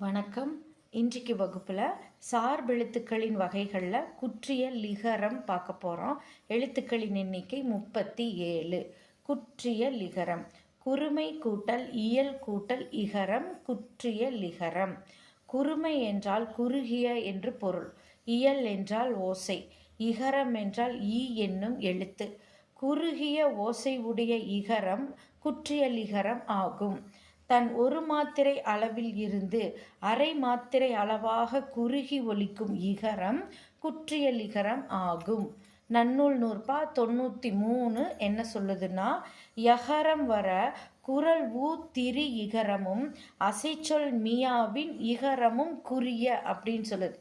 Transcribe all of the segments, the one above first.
வணக்கம். இன்றைக்கு வகுப்பில் சார்பெழுத்துக்களின் வகைகளில் குற்றிய லிகரம் பார்க்க போகிறோம் எழுத்துக்களின் எண்ணிக்கை முப்பத்தி ஏழு. குற்றிய லிகரம். குறுமை கூட்டல் இயல் கூட்டல் இகரம் குற்றிய லிகரம். குறுமை என்றால் குறுகிய என்று பொருள். இயல் என்றால் ஓசை. இகரம் என்றால் ஈ என்னும் எழுத்து. குறுகிய ஓசை உடைய இகரம் குற்றியலிகரம் ஆகும். தன் ஒரு மாத்திரை அளவில் இருந்து அரை மாத்திரை அளவாக குறுகி ஒலிக்கும் இகரம் குற்றியலிகரம் ஆகும். நன்னூல் நூற்பா தொண்ணூற்றி மூணு என்ன சொல்லுதுன்னா யகரம் வர குரல் ஊ திரு இகரமும் அசைச்சொல் மியாவின் இகரமும் குறிய அப்படின்னு சொல்லுது.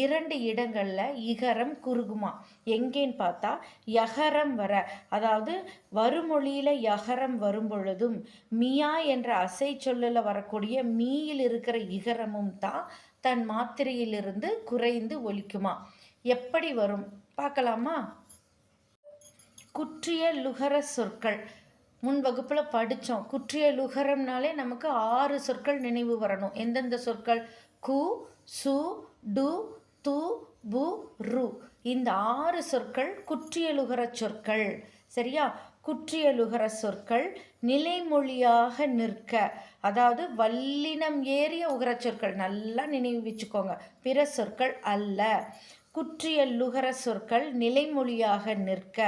இரண்டு இடங்களில் இகரம் குறுகுமா. எங்கேன்னு பார்த்தா யகரம் வர. அதாவது வருமொழியில் யகரம் வரும் பொழுதும் மியா என்ற அசை சொல்லில் வரக்கூடிய மீயில் இருக்கிற இகரமும் தான் தன் மாத்திரையிலிருந்து குறைந்து ஒலிக்குமா. எப்படி வரும்? பார்க்கலாமா? குற்றிய லுகர சொற்கள். முன் வகுப்பில் படித்தோம் குற்றிய லுகரம்னாலே நமக்கு ஆறு சொற்கள் நினைவு வரணும். எந்தெந்த சொற்கள்? கு சு டு து பு ரு இந்த ஆறு சொற்கள் குற்றியலுகர சொற்கள். சரியா? குற்றியலுகர சொற்கள் நிலைமொழியாக நிற்க. அதாவது வல்லினம் ஏறிய உகர சொற்கள். நல்லா நினைவு வச்சுக்கோங்க பிற சொற்கள் அல்ல. குற்றியல்லுகர சொற்கள் நிலைமொழியாக நிற்க.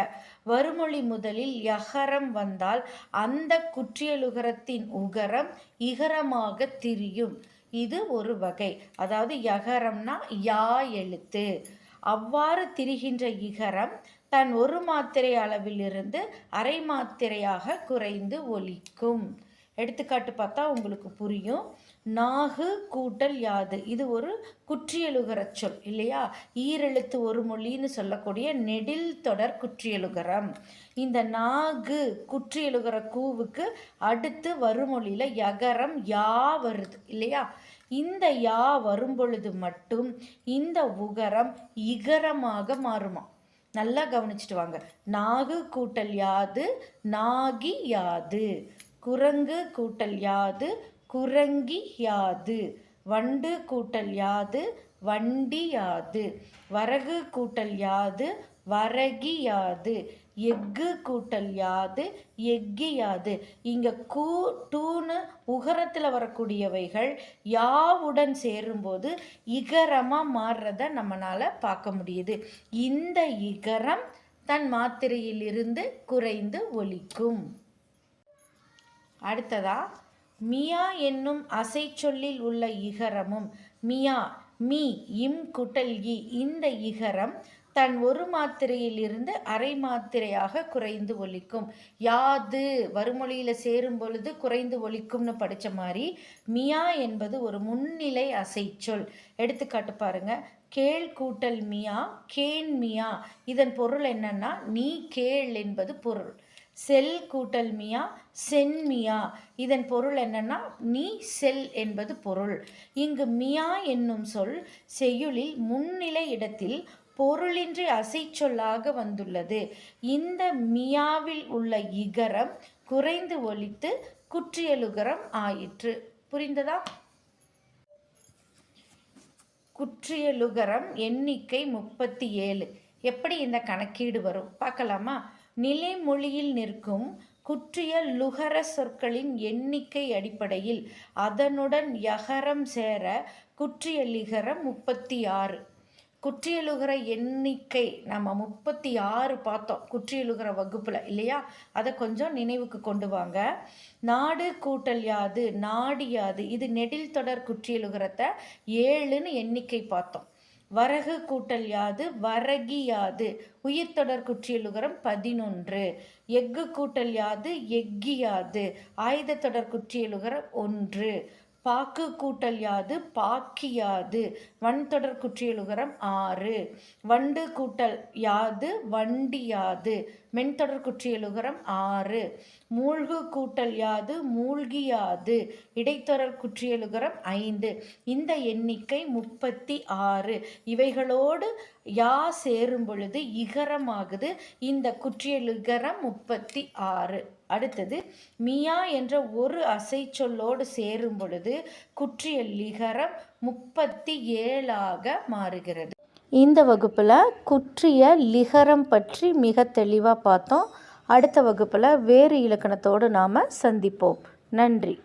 வருமொழி முதலில் யகரம் வந்தால் அந்த குற்றியலுகரத்தின் உகரம் இகரமாக திரியும். இது ஒரு வகை. அதாவது யகரம்னா யா எழுத்து. அவ்வாறு திரிகின்ற இகரம் தன் ஒரு மாத்திரை அளவிலிருந்து அரை மாத்திரையாக குறைந்து ஒலிக்கும். எடுத்துக்காட்டு பார்த்தா உங்களுக்கு புரியும். நாகு கூட்டல் யாது. இது ஒரு குற்றியலுகரச் சொல் இல்லையா? ஈரெழுத்து ஒரு மொழின்னு சொல்லக்கூடிய நெடில் தொடர் குற்றியலுகரம். இந்த நாகு குற்றியலுகர கூவுக்கு அடுத்து வருமொழியில் யகரம் யா வருது இல்லையா? இந்த யா வரும்பொழுது மட்டும் இந்த உகரம் இகரமாக மாறுமா? நல்லா கவனிச்சுட்டு வாங்க. நாகு கூட்டல் யாது நாகி யாது. குரங்கு கூட்டல் யாது குரங்கி யாது. வண்டு கூட்டல் யாது வண்டி யாது. வரகு கூட்டல் யாது வரகி யாது. எஃகு கூட்டல் யாது எஃகி யாது. இங்கே கூ டூன்னு உகரத்தில் வரக்கூடியவைகள் யாவுடன் சேரும்போது இகரமாக மாறுறத நம்மளால் பார்க்க முடியுது. இந்த இகரம் தன் மாத்திரையிலிருந்து குறைந்து ஒலிக்கும். அடுத்ததா மியா என்னும் அசை சொல்லில் உள்ள இகரமும் மியா மீ இம் குட்டல் இ இந்த இகரம் தன் ஒரு மாத்திரையிலிருந்து அரை மாத்திரையாக குறைந்து ஒலிக்கும். யாது வருமொழியில் சேரும் பொழுது குறைந்து ஒலிக்கும்னு படித்த மாதிரி மியா என்பது ஒரு முன்னிலை அசைச்சொல். எடுத்துக்காட்டு பாருங்க. கேள் கூட்டல் மியா கேன் மியா. இதன் பொருள் என்னன்னா நீ கேள் என்பது பொருள். செல் கூட்டல் மியா சென்மியா இதன் பொருள் என்னன்னா நீ செல் என்பது பொருள். இங்கு மியா என்னும் சொல் செய்யுளில் முன்னிலை இடத்தில் பொருளின்றி அசைச்சொல்லாக வந்துள்ளது. இந்த மியாவில் உள்ள இகரம் குறைந்து ஒலித்து குற்றியலுகரம் ஆயிற்று. புரிந்ததா? குற்றியலுகரம் எண்ணிக்கை முப்பத்தி ஏழு. எப்படி இந்த கணக்கீடு வரும்? பார்க்கலாமா? நிலைமொழியில் நிற்கும் குற்றிய லுகர சொற்களின் எண்ணிக்கை அடிப்படையில் அதனுடன் யகரம் சேர குற்றிய லிகரம் முப்பத்தி ஆறு குற்றியலுகிற எண்ணிக்கை நம்ம முப்பத்தி ஆறு பார்த்தோம் குற்றியலுகிற வகுப்பில் இல்லையா? அதை கொஞ்சம் நினைவுக்கு கொண்டு வாங்க. நாடு கூட்டல் யாது நாடு யாது இது நெடில் தொடர் குற்றியலுகிறத்தை ஏழுன்னு எண்ணிக்கை பார்த்தோம். வரகு கூட்டல் யாது? வரகி யாது? உயிர்த்தொடர் குற்றியலுகரம் பதினொன்று. எஃகு கூட்டல் யாது? எஃகியாது யாது? ஆயுத தொடர் குற்றியலுகரம் ஒன்று. பாக்கு கூட்டல் யாது பாக்கியாது. வன்தொடர் குற்றியலுகரம் ஆறு. வண்டு கூட்டல் யாது வண்டியாது. மென்தொடர் குற்றியலுகரம் ஆறு. மூழ்கு கூட்டல் யாது மூழ்கியாது. இடைத்தொடர் குற்றியலுகரம் ஐந்து. இந்த எண்ணிக்கை முப்பத்தி ஆறு. இவைகளோடு யா சேரும் பொழுது இகரமாகுது. இந்த குற்றியலுகரம் முப்பத்தி ஆறு அடுத்தது மியா என்ற ஒரு அசைச்சொல்லோடு சேரும் பொழுது குற்றிய லிகரம் முப்பத்தி ஏழாக மாறுகிறது. இந்த வகுப்பில் குற்றிய லிகரம் பற்றி மிக தெளிவாக பார்த்தோம். அடுத்த வகுப்பில் வேறு இலக்கணத்தோடு நாம் சந்திப்போம். நன்றி.